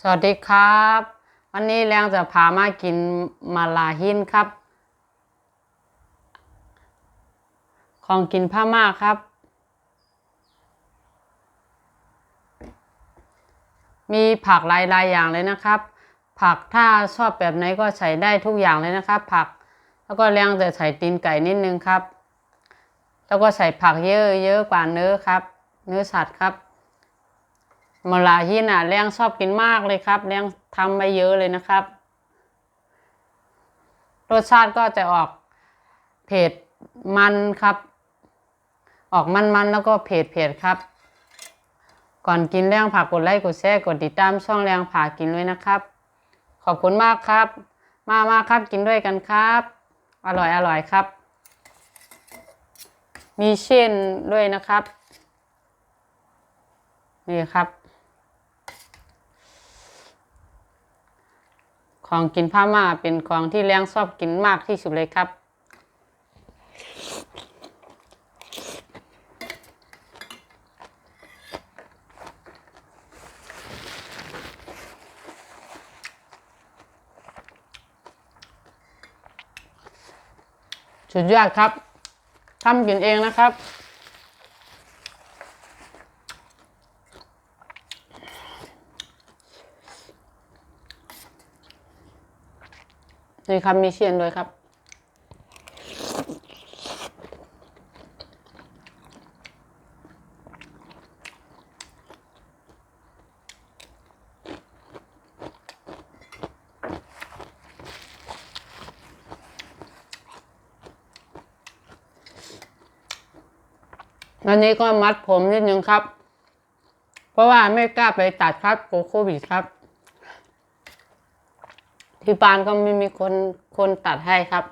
สวัสดีครับ วันนี้แรงจะพามากินมาลาหินครับ ของกินพม่าครับ มีผักหลายๆอย่างเลยนะครับ ผักถ้าชอบแบบไหนก็ใส่ได้ทุกอย่างเลยนะครับ ผักแล้วก็แรงจะใส่ตีนไก่นิดนึงครับ แล้วก็ใส่ผักเยอะเยอะกว่าเนื้อครับ เนื้อสัตว์ครับ มะลาฮินอะเลี้ยงชอบกินมากเลยครับเลี้ยงทำไปเยอะเลยนะครับ รสชาติก็จะออกเผ็ดมันครับ ออกมันๆแล้วก็เผ็ดเผ็ดครับ ก่อนกินเรื่องผักกดไลค์กดแชร์กดติดตามช่องแรงผ่ากินด้วยนะครับ ขอบคุณมากครับ มามากครับกินด้วยกันครับ อร่อยอร่อยครับ มีเช่นด้วยนะครับ นี่ครับ ของกินพม่าเป็นของที่เลี้ยงชอบกินมากที่สุดเลยครับ สุดยอดครับทำกินเองนะครับ นี่ครับมีเชียนด้วยครับ วันนี้ก็มัดผมนิดนึงครับ เพราะว่าไม่กล้าไปตัดครับโควิดครับ ที่บ้านก็ไม่มีคนคนตัดให้ครับ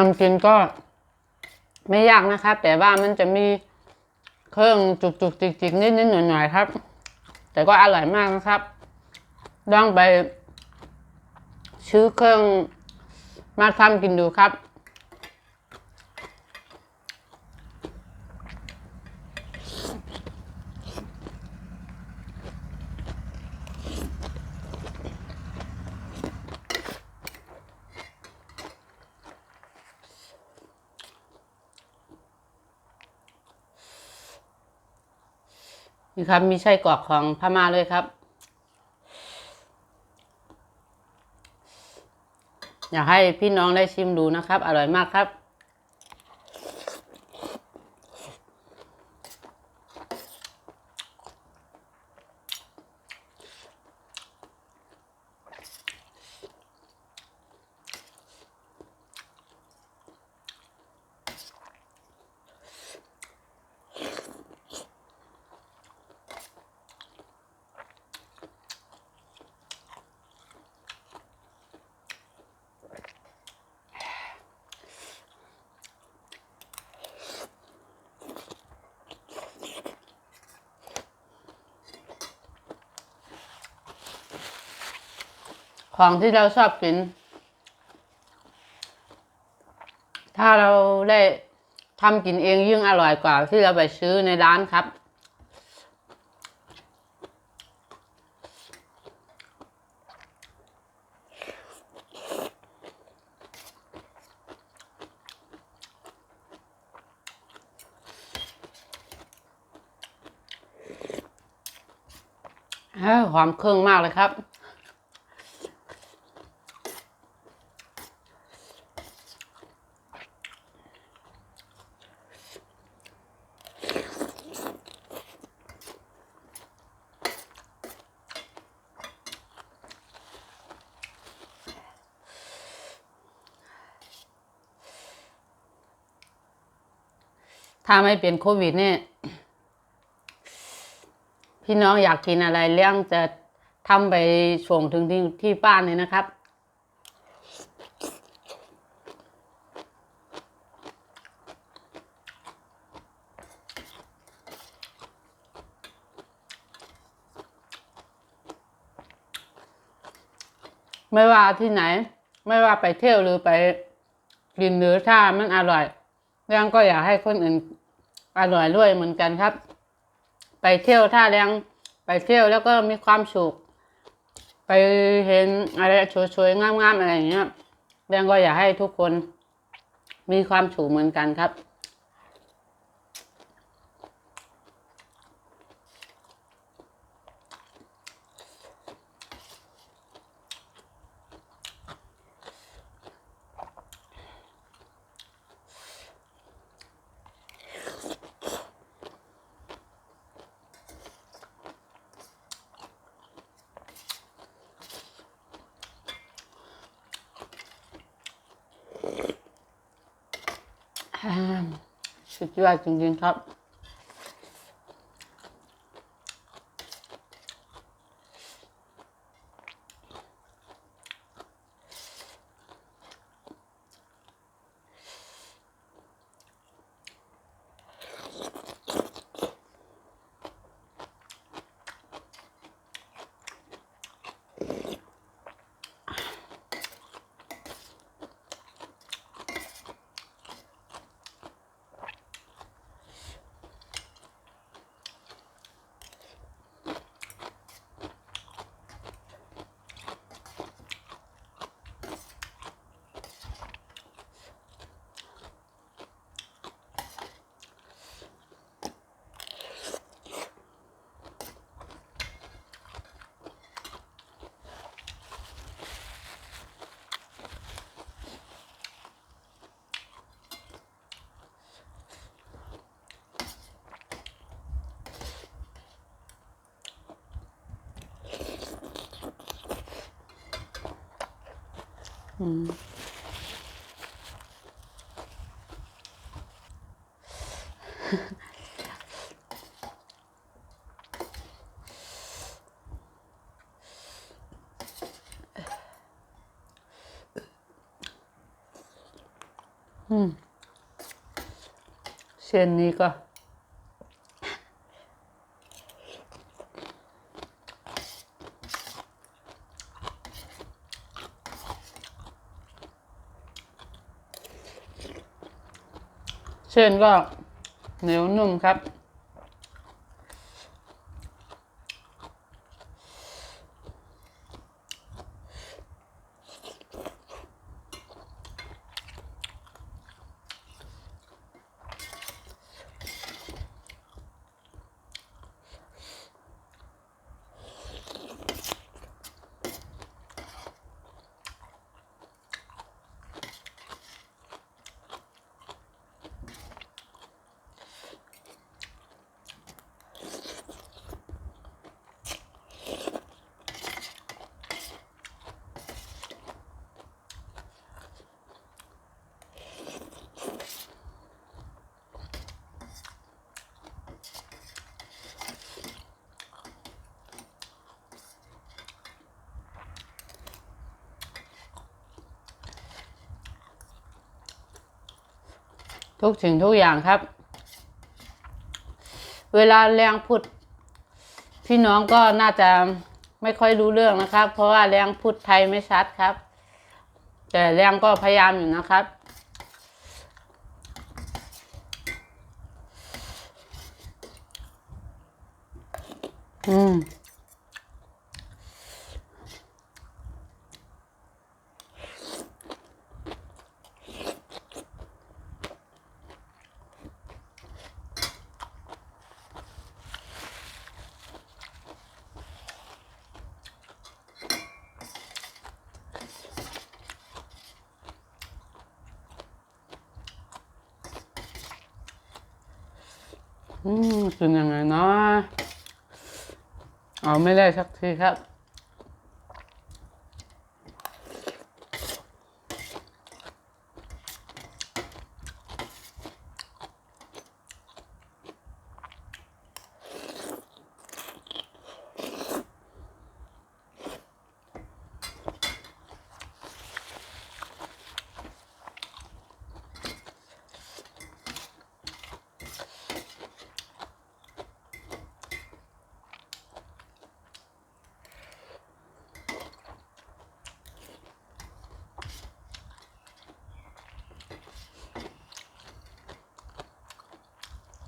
ทำกินก็ไม่ยากนะครับ แต่ว่ามันจะมีเครื่องจุกจุกจิกจิกนิดนิดหน่อยหน่อยๆครับ แต่ก็อร่อยมากนะครับลองไปซื้อเครื่องมาทำกินดูครับ นี่ครับ มีไส้กรอกของพม่าเลยครับ อยากให้พี่น้องได้ชิมดูนะครับ อร่อยมากครับ ของที่เราชอบกิน ถ้าเราได้ทำกินเองยิ่งอร่อยกว่าที่เราไปซื้อในร้านครับ หอมเครื่องมากเลยครับ ถ้าไม่เป็นโควิดเนี่ยพี่น้องอยากกินอะไรเลี้ยงจะทำไปส่งถึงที่ที่บ้านเลยนะครับ ไม่ว่าที่ไหน ไม่ว่าไปเที่ยวหรือไปกินหรือถ้ามันอร่อย แรงก็อยากให้คนอื่นอร่อยด้วยเหมือนกันครับ ไปเที่ยวท่าแรงไปเที่ยวแล้วก็มีความสุขไปเห็นอะไรสวยๆงามๆอะไรอย่างเงี้ยแรงก็อยากให้ทุกคนมีความสุขเหมือนกันครับ สุดยอดจริงๆครับ อืมเส้นนี้ก็ เส้นก็เหนียวนุ่มครับ ทุกสิ่งทุกอย่างครับ เวลาแรงพูดพี่น้องก็น่าจะไม่ค่อยรู้เรื่องนะครับ เพราะว่าแรงพูดไทยไม่ชัดครับ แต่แรงก็พยายามอยู่นะครับ อืม อืมกินยังไงเนาะเอาไม่ได้สักทีครับ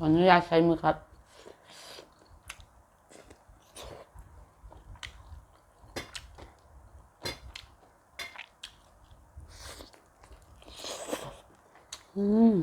ออนุญาตใช้มือครับ อืม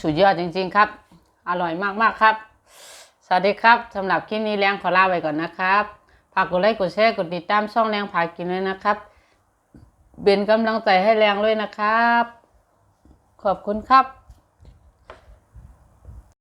สุดยอดจริง ๆ ครับ อร่อยมากๆครับ สวัสดีครับสำหรับคลิปนี้แรงขอลาไปก่อนนะครับฝากกดไลค์กดแชร์กดติดตามช่องแรงผากินด้วยนะครับ เป็นกำลังใจให้แรงด้วยนะครับ ขอบคุณครับ